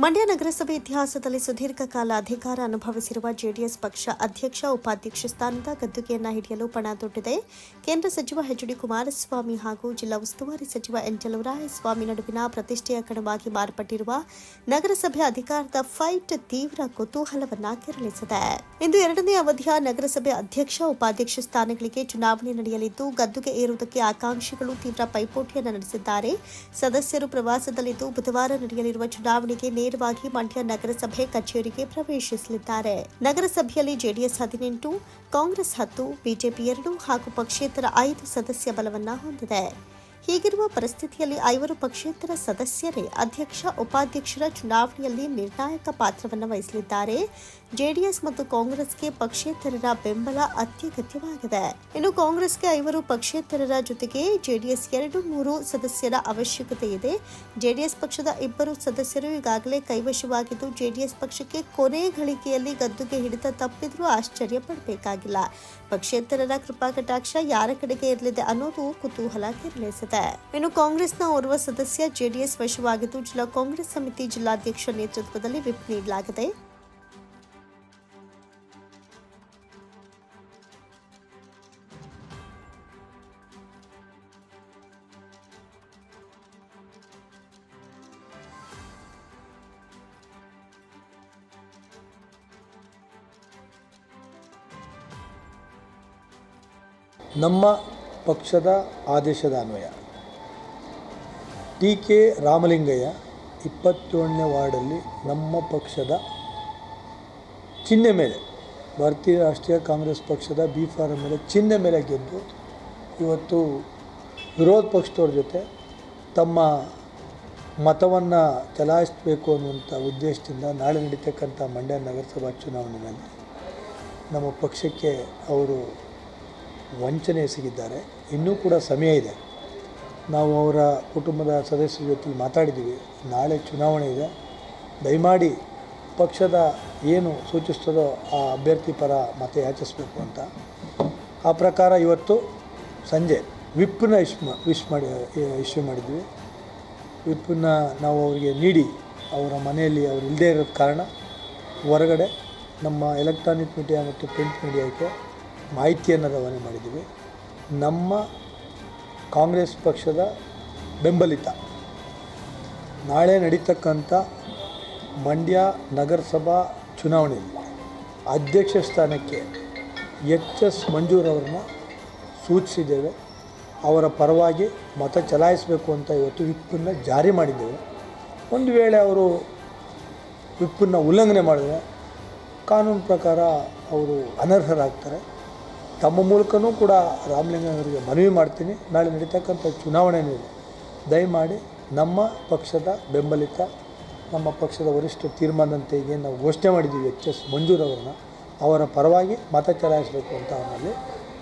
ಮಂಡ್ಯ ನಗರಸಭೆ ಇತಿಹಾಸದಲ್ಲಿ ಸುದೀರ್ಘ ಕಾಲ ಅಧಿಕಾರ ಅನುಭವಿಸಿರುವ ಜೆಡಿಎಸ್ ಪಕ್ಷ ಅಧ್ಯಕ್ಷ, ಉಪಾಧ್ಯಕ್ಷ ಸ್ಥಾನದ ಗದ್ದುಗೆಯನ್ನ ಹಿಡಿಯಲು ಪಣ ತೊಟ್ಟಿದೆ ಕೇಂದ್ರ ಸಚಿವ ಎಚ್ ಡಿ ಕುಮಾರಸ್ವಾಮಿ ಹಾಗೂ ಜಿಲ್ಲಾ ಉಸ್ತುವಾರಿ ಸಚಿವ ಎನ್ ಸ್ವಾಮಿ ನಡುವಿನ ಪ್ರತಿಷ್ಠೆಯ ಕಣವಾಗಿ ಮಾರ್ಪಟ್ಟಿರುವ ನಗರಸಭೆ ಅಧಿಕಾರದ ಫೈಟ್ ತೀವ್ರ ಕುತೂಹಲವನ್ನ ಕೆರಳಿಸಿದೆ. ಇಂದು ಎರಡನೇ ಅವಧಿಯ ನಗರಸಭೆ ಅಧ್ಯಕ್ಷ, ಉಪಾಧ್ಯಕ್ಷ ಸ್ಥಾನಗಳಿಗೆ ಚುನಾವಣೆ ನಡೆಯಲಿದ್ದು, ಗದ್ದುಗೆ ಏರುವುದಕ್ಕೆ ಆಕಾಂಕ್ಷಿಗಳು ತೀವ್ರ ಪೈಪೋಟಿಯನ್ನು ನಡೆಸಿದ್ದಾರೆ. ಸದಸ್ಯರು ಪ್ರವಾಸದಲ್ಲಿದ್ದು ಬುಧವಾರ ನಡೆಯಲಿರುವ ಚುನಾವಣೆಗೆ ನೇರವಾಗಿ ಮಂಡ್ಯ ನಗರಸಭೆ ಕಚೇರಿಗೆ ಪ್ರವೇಶಿಸಲಿದ್ದಾರೆ. ನಗರಸಭೆಯಲ್ಲಿ ಜೆಡಿಎಸ್ ಹದಿನೆಂಟು, ಕಾಂಗ್ರೆಸ್ ಹತ್ತು, ಬಿಜೆಪಿ ಎರಡು ಹಾಗೂ ಪಕ್ಷೇತರ ಐದು ಸದಸ್ಯ ಬಲವನ್ನ ಹೊಂದಿದೆ. ಹೀಗಿರುವ ಪರಿಸ್ಥಿತಿಯಲ್ಲಿ ಐವರು ಪಕ್ಷೇತರ ಸದಸ್ಯರೇ ಅಧ್ಯಕ್ಷ, ಉಪಾಧ್ಯಕ್ಷರ ಚುನಾವಣೆಯಲ್ಲಿ ನಿರ್ಣಾಯಕ ಪಾತ್ರವನ್ನು ವಹಿಸಲಿದ್ದಾರೆ. ಜೆಡಿಎಸ್ ಮತ್ತು ಕಾಂಗ್ರೆಸ್ಗೆ ಪಕ್ಷೇತರರ ಬೆಂಬಲ ಅತ್ಯಗತ್ಯವಾಗಿದೆ. ಇನ್ನು ಕಾಂಗ್ರೆಸ್ಗೆ ಐವರು ಪಕ್ಷೇತರರ ಜೊತೆಗೆ ಜೆಡಿಎಸ್ ಎರಡು ಮೂರು ಸದಸ್ಯರ ಅವಶ್ಯಕತೆ ಇದೆ. ಜೆಡಿಎಸ್ ಪಕ್ಷದ ಇಬ್ಬರು ಸದಸ್ಯರು ಈಗಾಗಲೇ ಕೈವಶವಾಗಿದ್ದು, ಜೆಡಿಎಸ್ ಪಕ್ಷಕ್ಕೆ ಕೊನೆ ಗಳಿಗೆಯಲ್ಲಿ ಗದ್ದುಗೆ ಹಿಡಿತ ತಪ್ಪಿದ್ರೂ ಆಶ್ಚರ್ಯ ಪಡಬೇಕಾಗಿಲ್ಲ. ಪಕ್ಷೇತರರ ಕೃಪಾ ಕಟಾಕ್ಷ ಯಾರ ಕಡೆಗೆ ಇರಲಿದೆ ಅನ್ನೋದು ಕುತೂಹಲ ಕೆರಳಿಸಿದೆ. ಇನ್ನು ಕಾಂಗ್ರೆಸ್ನ ಓರ್ವ ಸದಸ್ಯ ಜೆಡಿಎಸ್ ವಶವಾಗಿದ್ದು, ಜಿಲ್ಲಾ ಕಾಂಗ್ರೆಸ್ ಸಮಿತಿ ಜಿಲ್ಲಾಧ್ಯಕ್ಷ ನೇತೃತ್ವದಲ್ಲಿ ವಿಪ್ ನೀಡಲಾಗಿದೆ. ನಮ್ಮ ಪಕ್ಷದ ಆದೇಶದ ಅನ್ವಯ. ಟಿ ಕೆ ರಾಮಲಿಂಗಯ್ಯ ಇಪ್ಪತ್ತೇಳನೇ ವಾರ್ಡಲ್ಲಿ ನಮ್ಮ ಪಕ್ಷದ ಚಿಹ್ನೆ ಮೇಲೆ, ಭಾರತೀಯ ರಾಷ್ಟ್ರೀಯ ಕಾಂಗ್ರೆಸ್ ಪಕ್ಷದ ಬಿ ಫಾರಂ ಮೇಲೆ ಚಿಹ್ನೆ ಮೇಲೆ ಗೆದ್ದು ಇವತ್ತು ವಿರೋಧ ಪಕ್ಷದವ್ರ ಜೊತೆ ತಮ್ಮ ಮತವನ್ನು ಚಲಾಯಿಸಬೇಕು ಅನ್ನುವಂಥ ಉದ್ದೇಶದಿಂದ ನಾಳೆ ನಡೀತಕ್ಕಂಥ ಮಂಡ್ಯ ನಗರಸಭಾ ಚುನಾವಣೆಯಲ್ಲಿ ನಮ್ಮ ಪಕ್ಷಕ್ಕೆ ಅವರು ವಂಚನೆ ಎಸಗಿದ್ದಾರೆ. ಇನ್ನೂ ಕೂಡ ಸಮಯ ಇದೆ. ನಾವು ಅವರ ಕುಟುಂಬದ ಸದಸ್ಯರ ಜೊತೆ ಮಾತಾಡಿದ್ದೀವಿ. ನಾಳೆ ಚುನಾವಣೆ ಇದೆ. ದಯಮಾಡಿ ಪಕ್ಷದ ಏನು ಸೂಚಿಸ್ತದೋ ಆ ಅಭ್ಯರ್ಥಿ ಪರ ಮತ ಯಾಚಿಸಬೇಕು ಅಂತ. ಆ ಪ್ರಕಾರ ಇವತ್ತು ಸಂಜೆ ವಿಪ್ಪನ್ನ ಇಶ್ ವಿಶ್ ಮಾಡಿ ಇಶ್ಯೂ ಮಾಡಿದ್ವಿ. ವಿಪ್ಪನ್ನ ನಾವು ಅವರಿಗೆ ನೀಡಿ ಅವರ ಮನೆಯಲ್ಲಿ ಅವರು ಇಲ್ಲದೇ ಇರೋದ ಕಾರಣ ಹೊರಗಡೆ ನಮ್ಮ ಎಲೆಕ್ಟ್ರಾನಿಕ್ ಮೀಡಿಯಾ ಮತ್ತು ಪ್ರಿಂಟ್ ಮೀಡಿಯಾಕ್ಕೆ ಮಾಹಿತಿಯನ್ನು ರವಾನೆ ಮಾಡಿದ್ದೀವಿ. ನಮ್ಮ ಕಾಂಗ್ರೆಸ್ ಪಕ್ಷದ ಬೆಂಬಲಿತ. ನಾಳೆ ನಡೀತಕ್ಕಂಥ ಮಂಡ್ಯ ನಗರಸಭಾ ಚುನಾವಣೆಯಲ್ಲಿ ಅಧ್ಯಕ್ಷ ಸ್ಥಾನಕ್ಕೆ ಎಚ್ ಎಸ್ ಮಂಜೂರವ್ರನ್ನ ಸೂಚಿಸಿದ್ದೇವೆ. ಅವರ ಪರವಾಗಿ ಮತ ಚಲಾಯಿಸಬೇಕು ಅಂತ ಇವತ್ತು ವಿಪ್ಪನ್ನು ಜಾರಿ ಮಾಡಿದ್ದೇವೆ. ಒಂದು ವೇಳೆ ಅವರು ವಿಪ್ಪನ್ನು ಉಲ್ಲಂಘನೆ ಮಾಡಿದರೆ ಕಾನೂನು ಪ್ರಕಾರ ಅವರು ಅನರ್ಹರಾಗ್ತಾರೆ. ತಮ್ಮ ಮೂಲಕನೂ ಕೂಡ ರಾಮಲಿಂಗನವರಿಗೆ ಮನವಿ ಮಾಡ್ತೀನಿ. ನಾಳೆ ನಡೀತಕ್ಕಂಥ ಚುನಾವಣೆಯಲ್ಲಿ ದಯಮಾಡಿ ನಮ್ಮ ಪಕ್ಷದ ಬೆಂಬಲಿತ, ನಮ್ಮ ಪಕ್ಷದ ವರಿಷ್ಠ ತೀರ್ಮಾನದಂತೆ ಏನು ನಾವು ಘೋಷಣೆ ಮಾಡಿದ್ದೀವಿ ಎಚ್ ಎಸ್ ಮಂಜೂರವ್ರನ್ನ ಅವರ ಪರವಾಗಿ ಮತ ಚಲಾಯಿಸಬೇಕು ಅಂತ ಅವನಲ್ಲಿ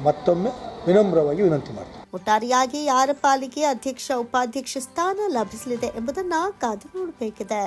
ಮತ್ತೊಮ್ಮೆ ವಿನಮ್ರವಾಗಿ ವಿನಂತಿ ಮಾಡ್ತೀನಿ. ಒಟ್ಟಾರೆಯಾಗಿ ಯಾರ ಪಾಲಿಗೆ ಅಧ್ಯಕ್ಷ, ಉಪಾಧ್ಯಕ್ಷ ಸ್ಥಾನ ಲಭಿಸಲಿದೆ ಎಂಬುದನ್ನು ಕಾದು ನೋಡಬೇಕಿದೆ.